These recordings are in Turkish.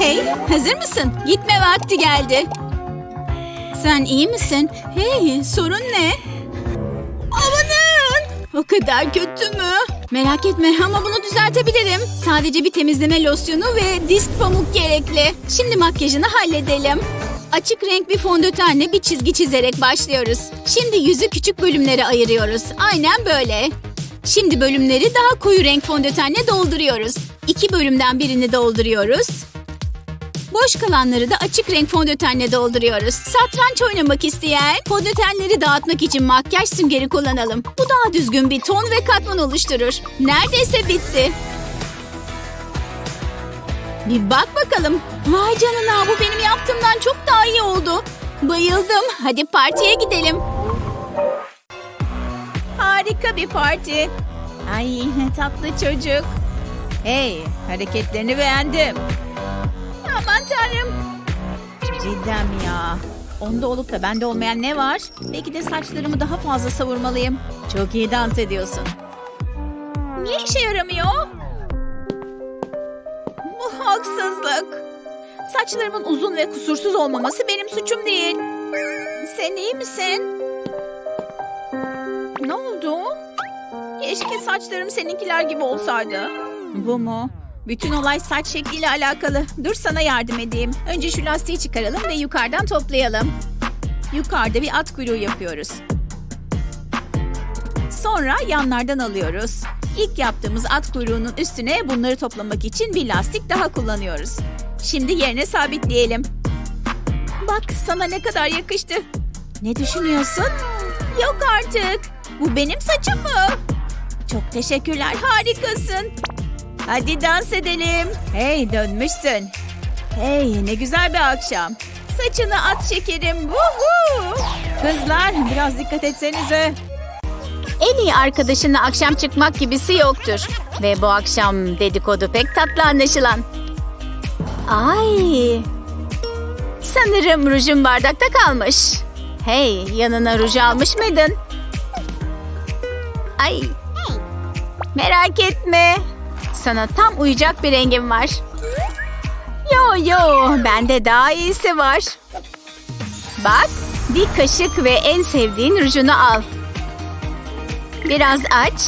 Hey, hazır mısın? Gitme vakti geldi. Sen iyi misin? Hey, sorun ne? Amanın! O kadar kötü mü? Merak etme ama bunu düzeltebilirim. Sadece bir temizleme losyonu ve disk pamuk gerekli. Şimdi makyajını halledelim. Açık renk bir fondötenle bir çizgi çizerek başlıyoruz. Şimdi yüzü küçük bölümlere ayırıyoruz. Aynen böyle. Şimdi bölümleri daha koyu renk fondötenle dolduruyoruz. İki bölümden birini dolduruyoruz. Boş kalanları da açık renk fondötenle dolduruyoruz. Satranç oynamak isteyen fondötenleri dağıtmak için makyaj süngeri kullanalım. Bu daha düzgün bir ton ve katman oluşturur. Neredeyse bitti. Bir bak bakalım. Vay canına bu benim yaptığımdan çok daha iyi oldu. Bayıldım. Hadi partiye gidelim. Harika bir parti. Ay tatlı çocuk. Hey hareketlerini beğendim. Aman tanrım. Cidden mi ya? Onda olup da bende olmayan ne var? Belki de saçlarımı daha fazla savurmalıyım. Çok iyi dans ediyorsun. Niye işe yaramıyor? Bu haksızlık. Saçlarımın uzun ve kusursuz olmaması benim suçum değil. Sen iyi misin? Ne oldu? Keşke saçlarım seninkiler gibi olsaydı. Bu mu? Bütün olay saç şekliyle alakalı. Dur sana yardım edeyim. Önce şu lastiği çıkaralım ve yukarıdan toplayalım. Yukarıda bir at kuyruğu yapıyoruz. Sonra yanlardan alıyoruz. İlk yaptığımız at kuyruğunun üstüne bunları toplamak için bir lastik daha kullanıyoruz. Şimdi yerine sabitleyelim. Bak sana ne kadar yakıştı. Ne düşünüyorsun? Yok artık. Bu benim saçım mı? Çok teşekkürler harikasın. Hadi dans edelim. Hey dönmüşsün. Hey ne güzel bir akşam. Saçını at şekerim. Woohoo! Kızlar biraz dikkat etsenize. En iyi arkadaşınla akşam çıkmak gibisi yoktur. Ve bu akşam dedikodu pek tatlı anlaşılan. Ay. Sanırım rujun bardakta kalmış. Hey yanına ruj almış mıydın? Ay. Merak etme. Sana tam uyacak bir rengim var. Yo yo, bende daha iyisi var. Bak, bir kaşık ve en sevdiğin rujunu al. Biraz aç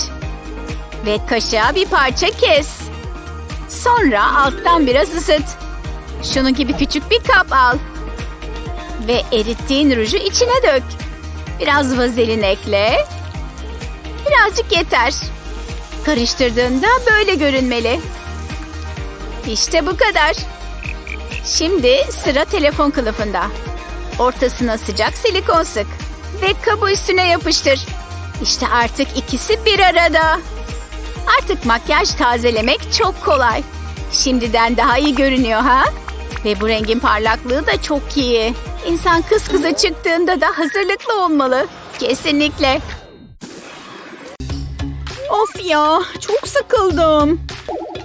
ve kaşığa bir parça kes. Sonra alttan biraz ısıt. Şunun gibi küçük bir kap al. Ve erittiğin ruju içine dök. Biraz vazelin ekle. Birazcık yeter. Karıştırdığında böyle görünmeli. İşte bu kadar. Şimdi sıra telefon kılıfında. Ortasına sıcak silikon sık. Ve kabı üstüne yapıştır. İşte artık ikisi bir arada. Artık makyaj tazelemek çok kolay. Şimdiden daha iyi görünüyor ha? Ve bu rengin parlaklığı da çok iyi. İnsan kız kıza çıktığında da hazırlıklı olmalı. Kesinlikle. Of ya çok sıkıldım.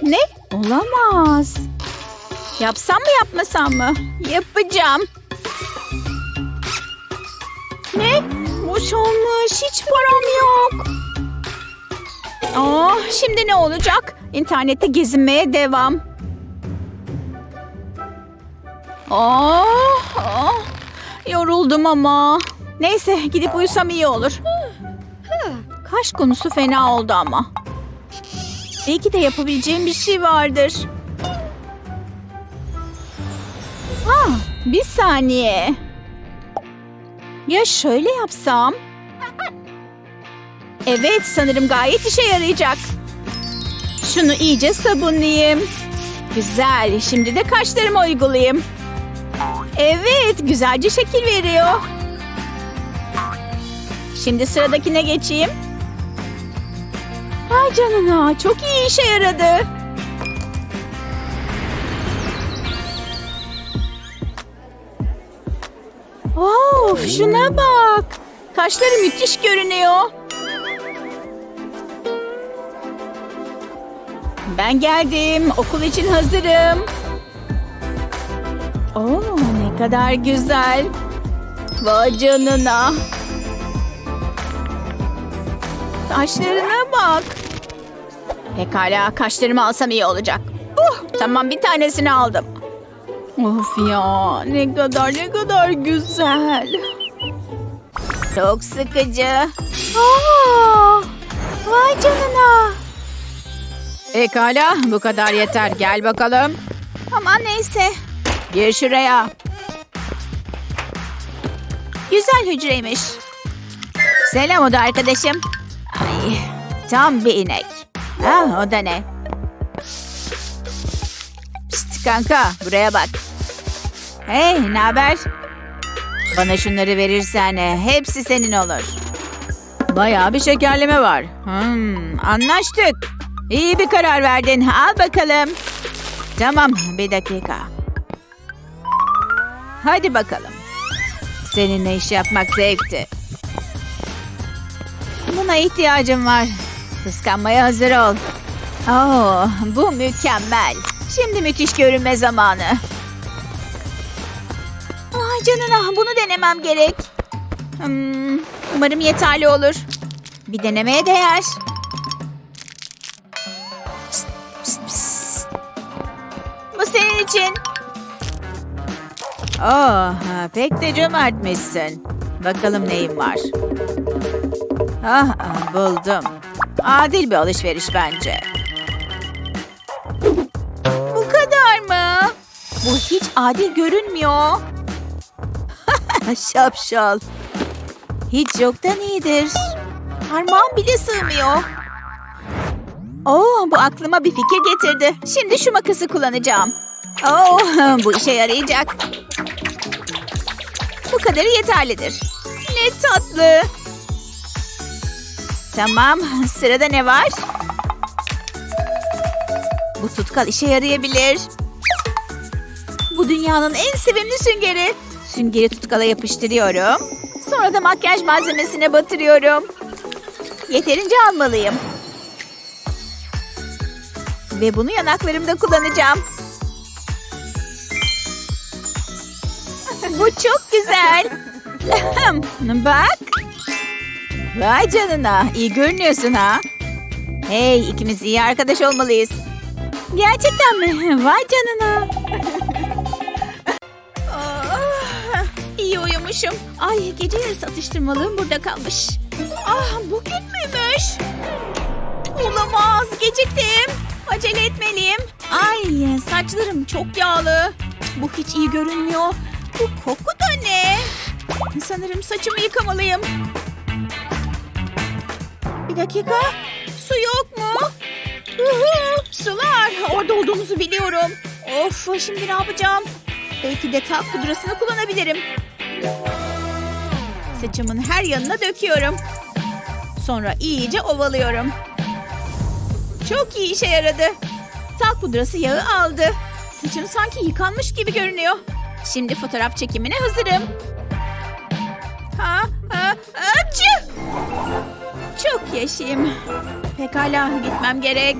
Ne? Olamaz. Yapsam mı yapmasam mı? Yapacağım. Ne? Boş olmuş. Hiç param yok. Aa, şimdi ne olacak? İnternette gezinmeye devam. Aa, aa, yoruldum ama. Neyse gidip uyusam iyi olur. Kaş konusu fena oldu ama. Belki de yapabileceğim bir şey vardır. Ah, bir saniye. Ya şöyle yapsam? Evet, sanırım gayet işe yarayacak. Şunu iyice sabunlayayım. Güzel, şimdi de kaşlarıma uygulayayım. Evet, güzelce şekil veriyor. Şimdi sıradakine geçeyim. Ay canına çok iyi işe yaradı. Of şuna bak. Kaşları müthiş görünüyor. Ben geldim. Okul için hazırım. Oo ne kadar güzel. Vay canına. Kaşlarına bak. Pekala kaşlarımı alsam iyi olacak. Uh, tamam bir tanesini aldım. Of ya ne kadar ne kadar güzel. Çok sıkıcı. Aa, vay canına. Pekala bu kadar yeter. Gel bakalım. Aman neyse. Gir şuraya. Güzel hücreymiş. Selam o da arkadaşım. Ay, tam bir inek. Ah o da ne? Pişt kanka buraya bak. Hey ne haber? Bana şunları verirsen e, hepsi senin olur. Bayağı bir şekerleme var. Hmm, anlaştık. İyi bir karar verdin. Al bakalım. Tamam bir dakika. Hadi bakalım. Seninle iş yapmak zevkti. Buna ihtiyacım var. Kıskanmaya hazır ol. Oo, bu mükemmel. Şimdi müthiş görünme zamanı. Ay canına bunu denemem gerek. Hmm, umarım yeterli olur. Bir denemeye değer. Bu senin için. Oh, pek de cömertmişsin. Bakalım neyin var. Ah, ah, buldum. Adil bir alışveriş bence. Bu kadar mı? Bu hiç adil görünmüyor. Şapşal. Hiç yoktan iyidir. Parmağım bile sığmıyor. Oo, bu aklıma bir fikir getirdi. Şimdi şu makası kullanacağım. Oo, bu işe yarayacak. Bu kadarı yeterlidir. Ne tatlı. Tamam, sırada ne var? Bu tutkal işe yarayabilir. Bu dünyanın en sevimli süngeri. Süngeri tutkala yapıştırıyorum. Sonra da makyaj malzemesine batırıyorum. Yeterince almalıyım. Ve bunu yanaklarımda kullanacağım. Bu çok güzel. Bak. Vay canına. iyi görünüyorsun ha. Hey ikimiz iyi arkadaş olmalıyız. Gerçekten mi? Vay canına. Ah, İyi uyumuşum. Ay gece yarısı atıştırmalığım burada kalmış. Ah bugün müymüş? Olamaz geciktim. Acele etmeliyim. Ay saçlarım çok yağlı. Bu hiç iyi görünmüyor. Bu koku da ne? Sanırım saçımı yıkamalıyım. Bir dakika. Su yok mu? Uhu, sular. Orada olduğunuzu biliyorum. Of şimdi ne yapacağım? Belki de talk pudrasını kullanabilirim. Saçımın her yanına döküyorum. Sonra iyice ovalıyorum. Çok iyi işe yaradı. Talk pudrası yağı aldı. Saçım sanki yıkanmış gibi görünüyor. Şimdi fotoğraf çekimine hazırım. Ha, ha, açı! Çok yaşayayım. Pekala gitmem gerek.